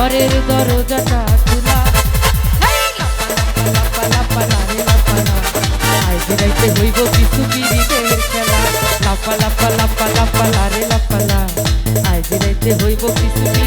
ঘরের দরজাটা খোলা হইব কিছু বিড়িদের খেলা লাপা লাপা লাপা লাপা লারে লাপালা আজ হইব কিছু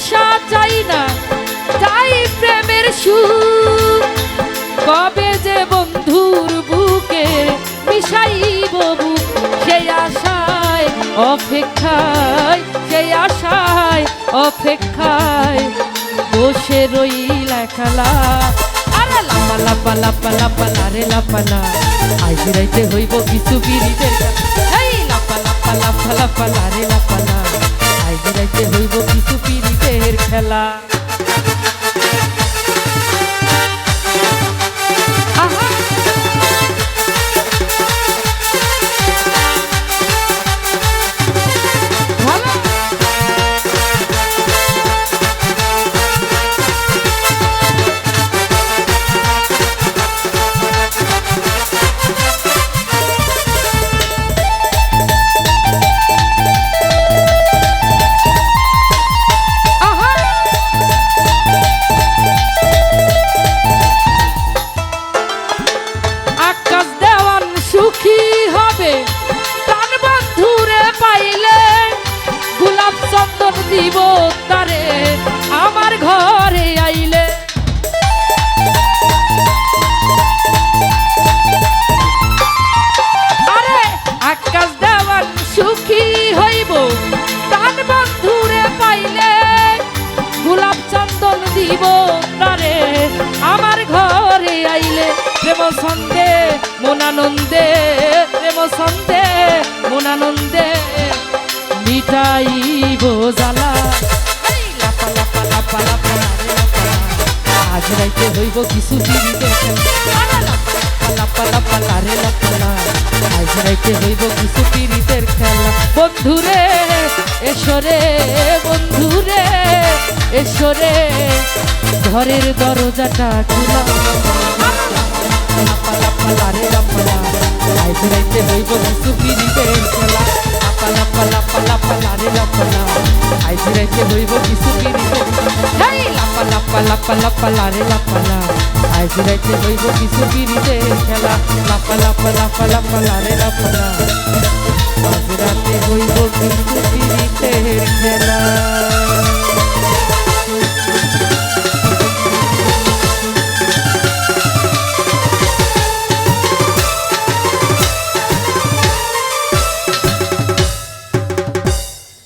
পয়সা চাই না, চাই প্রেমের সুখ। কবে যে বন্ধুর বুকে মিশাইব বুক, সেই আশায় অপেক্ষায়, সেই আশায় অপেক্ষায় বসে রইলা খেলা লাপা লাপা লাপা লাপা লারে লাপা, লা। আজ রাইতে হইব কিছু বিড়িদের খেলা Yeah. মনানন্দে, প্রেম সন্দে, মনানন্দে। মিটাইব জ্বালা। লাপা লাপা লাপা লাপা আজ রাইতে হইব কিছু লাপা লাপা লারে লাপা, লা। আজ রাইতে হইব কিছু পিড়িতের খেলা। বন্ধুরে এসরে বন্ধুরে এসরে ঘরের দরজাটা খোলা। লাপা লাপা লারে লাপা লা। আজ রাইতে হইব কিছু পিড়িতের খেলা লাপা লাপা লাপা লাপা লারে লাপা লা। আজ রাইতে হইব কিছু পিড়িতের হেই লাপা লাপা লাপা লাপা লারে লাপা লা। আজ রাইতে হইব কিছু পিড়িতের খেলা লাপা লাপা লাপা লাপা লারে লাপা লা। আজ রাতে হইব কিছু পিড়িতের খেলা